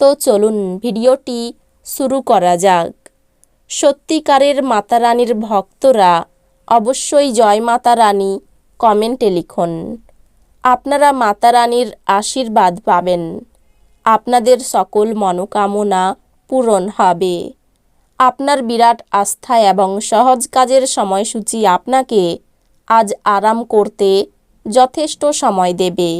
তো চলুন ভিডিওটি শুরু করা যাক। সত্যিকারের মাতা রানীর ভক্তরা অবশ্যই জয় মাতা রানী কমেন্টে লিখুন। আপনারা মাতা রানীর আশীর্বাদ পাবেন। আপনাদের সকল মনোকামনা পূরণ হবে। আপনার বিরাট আস্থা এবং সহজ কাজের সময়সূচি আপনাকে আজ আরাম করতে যথেষ্ট সময় দেবে।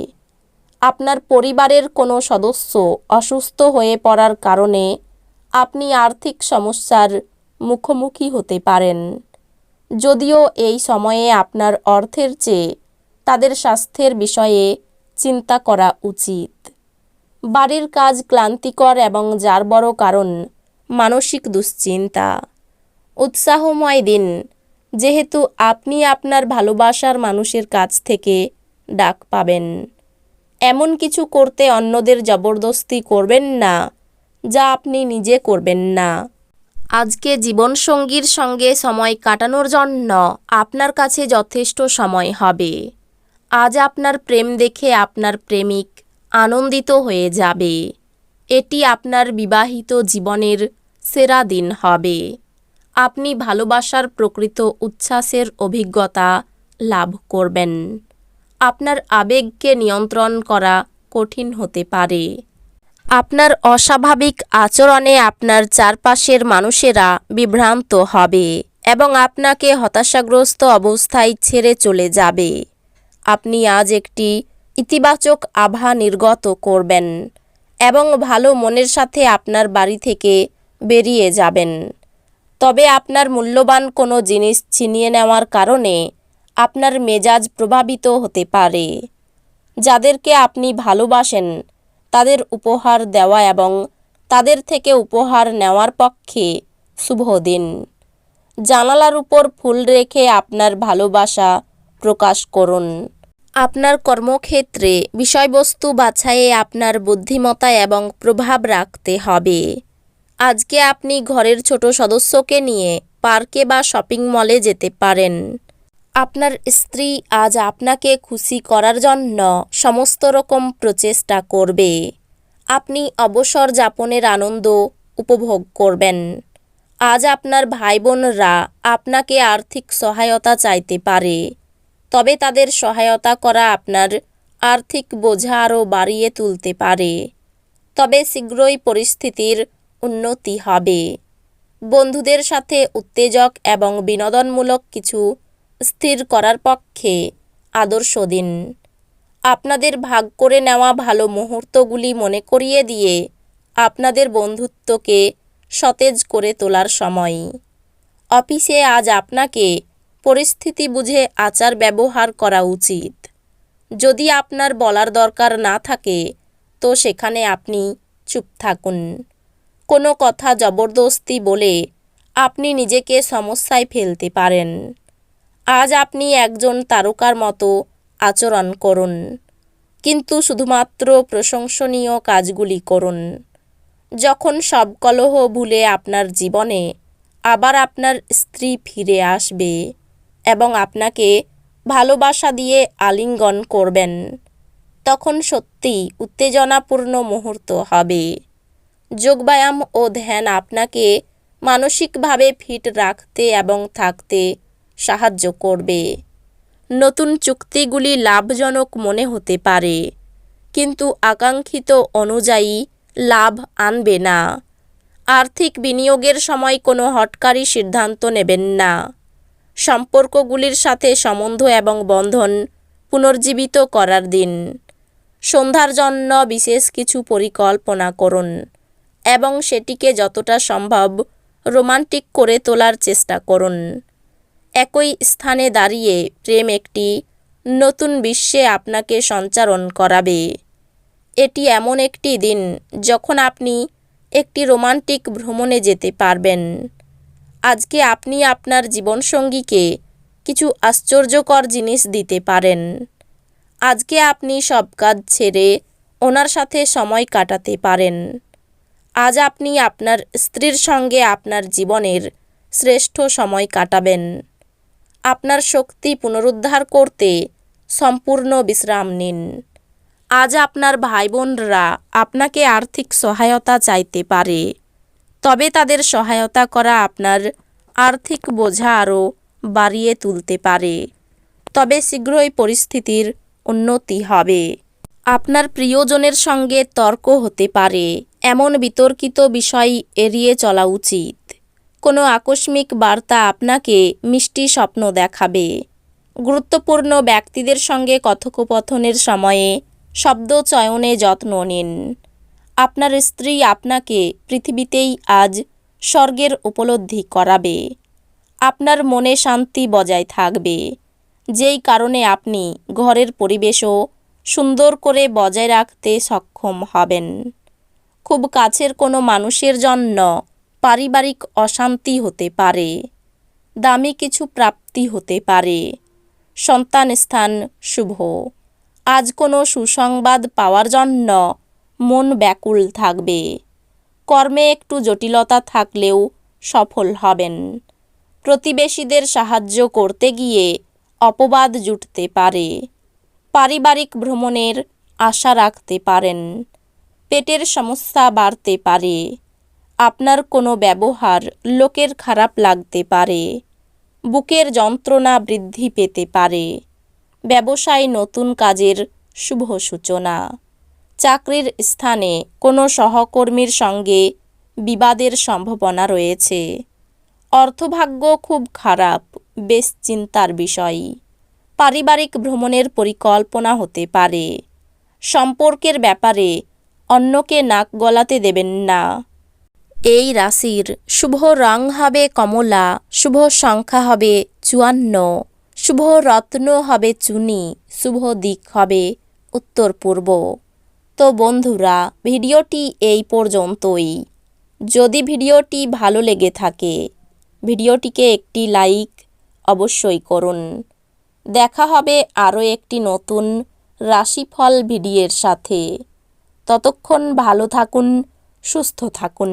আপনার পরিবারের কোনো সদস্য অসুস্থ হয়ে পড়ার কারণে আপনি আর্থিক সমস্যার মুখোমুখি হতে পারেন। যদিও এই সময়ে আপনার অর্থের চেয়ে তাদের স্বাস্থ্যের বিষয়ে চিন্তা করা উচিত। বাড়ির কাজ ক্লান্তিকর এবং যার বড় কারণ মানসিক দুশ্চিন্তা। উৎসাহময় দিন, যেহেতু আপনি আপনার ভালোবাসার মানুষের কাছ থেকে ডাক পাবেন। এমন কিছু করতে অন্যদের জবরদস্তি করবেন না, যা আপনি নিজে করবেন না। আজকে জীবনসঙ্গীর সঙ্গে সময় কাটানোর জন্য আপনার কাছে যথেষ্ট সময় হবে। আজ আপনার প্রেম দেখে আপনার প্রেমিক আনন্দিত হয়ে যাবে। এটি আপনার বিবাহিত জীবনের সেরা দিন হবে। আপনি ভালোবাসার প্রকৃত উচ্ছ্বাসের অভিজ্ঞতা লাভ করবেন। আপনার আবেগকে নিয়ন্ত্রণ করা কঠিন হতে পারে। আপনার অস্বাভাবিক আচরণে আপনার চারপাশের মানুষেরা বিভ্রান্ত হবে এবং আপনাকে হতাশাগ্রস্ত অবস্থায় ছেড়ে চলে যাবে। আপনি আজ একটি ইতিবাচক আভা নির্গত করবেন এবং ভালো মনের সাথে আপনার বাড়ি থেকে বেরিয়ে যাবেন। তবে আপনার মূল্যবান কোনো জিনিস ছিনিয়ে নেওয়ার কারণে আপনার মেজাজ প্রভাবিত হতে পারে। যাদেরকে আপনি ভালোবাসেন, তাদের উপহার দেওয়া এবং তাদের থেকে উপহার নেওয়ার পক্ষে শুভ দিন। জানালার উপর ফুল রেখে আপনার ভালোবাসা প্রকাশ করুন। আপনার কর্মক্ষেত্রে বিষয়বস্তু বাছাইয়ে আপনার বুদ্ধিমত্তা এবং প্রভাব রাখতে হবে। আজকে আপনি ঘরের ছোট সদস্যকে নিয়ে পার্কে বা শপিং মলে যেতে পারেন। আপনার স্ত্রী আজ আপনাকে খুশি করার জন্য সমস্ত রকম প্রচেষ্টা করবে। আপনি অবসর যাপনের আনন্দ উপভোগ করবেন। আজ আপনার ভাই বোনরা আপনাকে আর্থিক সহায়তা চাইতে পারে। তবে তাদের সহায়তা করা আপনার আর্থিক বোঝা আরও বাড়িয়ে তুলতে পারে। তবে শীঘ্রই পরিস্থিতির উন্নতি হবে। বন্ধুদের সাথে উত্তেজক এবং বিনোদনমূলক কিছু স্থির করার পক্ষে আদর্শ দিন। আপনাদের ভাগ করে নেওয়া ভালো মুহূর্তগুলি মনে করিয়ে দিয়ে আপনাদের বন্ধুত্বকে সতেজ করে তোলার সময়। অফিসে আজ আপনাকে পরিস্থিতি বুঝে আচার ব্যবহার করা উচিত। যদি আপনার বলার দরকার না থাকে, তো সেখানে আপনি চুপ থাকুন। কোনো কথা জবরদস্তি বলে আপনি নিজেকে সমস্যায় ফেলতে পারেন। আজ আপনি একজন তারকার মতো আচরণ করুন। কিন্তু শুধুমাত্র প্রশংসনীয় কাজগুলি করুন। যখন সব কলহ ভুলে আপনার জীবনে আবার আপনার স্ত্রী ফিরে আসবে এবং আপনাকে ভালোবাসা দিয়ে আলিঙ্গন করবেন, তখন সত্যিই উত্তেজনাপূর্ণ মুহূর্ত হবে। যোগব্যায়াম ও ধ্যান আপনাকে মানসিকভাবে ফিট রাখতে এবং থাকতে সাহায্য করবে। নতুন চুক্তিগুলি লাভজনক মনে হতে পারে, কিন্তু আকাঙ্ক্ষিত অনুযায়ী লাভ আনবে না। আর্থিক বিনিয়োগের সময় কোনো হটকারী সিদ্ধান্ত নেবেন না। সম্পর্কগুলির সাথে সম্বন্ধ এবং বন্ধন পুনর্জীবিত করার দিন। সন্ধ্যার জন্য বিশেষ কিছু পরিকল্পনা করুন এবং সেটিকে যতটা সম্ভব রোমান্টিক করে তোলার চেষ্টা করুন। একই স্থানে দাঁড়িয়ে প্রেম একটি নতুন বিশ্বে আপনাকে সঞ্চারণ করাবে। এটি এমন একটি দিন যখন আপনি একটি রোমান্টিক ভ্রমণে যেতে পারবেন। আজকে আপনি আপনার জীবনসঙ্গীকে কিছু আশ্চর্যকর জিনিস দিতে পারেন। আজকে আপনি সব কাজ ছেড়ে ওনার সাথে সময় কাটাতে পারেন। আজ আপনি আপনার স্ত্রীর সঙ্গে আপনার জীবনের শ্রেষ্ঠ সময় কাটাবেন। আপনার শক্তি পুনরুদ্ধার করতে সম্পূর্ণ বিশ্রাম নিন। আজ আপনার ভাই বোনরা আপনাকে আর্থিক সহায়তা চাইতে পারে, তবে তাদের সহায়তা করা আপনার আর্থিক বোঝা আরও বাড়িয়ে তুলতে পারে। তবে শীঘ্রই পরিস্থিতির উন্নতি হবে। আপনার প্রিয়জনের সঙ্গে তর্ক হতে পারে, এমন বিতর্কিত বিষয় এড়িয়ে চলা উচিত। কোনো আকস্মিক বার্তা আপনাকে মিষ্টি স্বপ্ন দেখাবে। গুরুত্বপূর্ণ ব্যক্তিদের সঙ্গে কথোপকথনের সময়ে শব্দ চয়নে যত্ন নিন। আপনার স্ত্রী আপনাকে পৃথিবীতেই আজ স্বর্গের উপলব্ধি করাবে। আপনার মনে শান্তি বজায় থাকবে। যেই কারণে আপনি ঘরের পরিবেশও সুন্দর করে বজায় রাখতে সক্ষম হবেন। খুব কাছের কোনো মানুষের জন্য পারিবারিক অশান্তি হতে পারে, দামি কিছু প্রাপ্তি হতে পারে। সন্তান স্থান শুভ। আজ কোনো সুসংবাদ পাওয়ার জন্য মন ব্যাকুল থাকবে। কর্মে একটু জটিলতা থাকলেও সফল হবেন। প্রতিবেশীদের সাহায্য করতে গিয়ে অপবাদ জুটতে পারে। পারিবারিক ভ্রমণের আশা রাখতে পারেন। পেটের সমস্যা বাড়তে পারে। আপনার কোনো ব্যবহার লোকের খারাপ লাগতে পারে। বুকের যন্ত্রণা বৃদ্ধি পেতে পারে। ব্যবসায় নতুন কাজের শুভ সূচনা। চাকরির স্থানে কোনো সহকর্মীর সঙ্গে বিবাদের সম্ভাবনা রয়েছে। অর্থভাগ্য খুব খারাপ, বেশ চিন্তার বিষয়। পারিবারিক ভ্রমণের পরিকল্পনা হতে পারে। সম্পর্কের ব্যাপারে অন্যকে নাক গলাতে দেবেন না। এই রাশির শুভ রং হবে কমলা, শুভ সংখ্যা হবে চুয়ান্ন, শুভ রত্ন হবে চুনি, শুভ দিক হবে উত্তর পূর্ব। তো বন্ধুরা, ভিডিওটি এই পর্যন্তই। যদি ভিডিওটি ভালো লেগে থাকে, ভিডিওটিকে একটি লাইক অবশ্যই করুন। দেখা হবে আরও একটি নতুন রাশিফল ভিডিওর সাথে। ততক্ষণ ভালো থাকুন, সুস্থ থাকুন।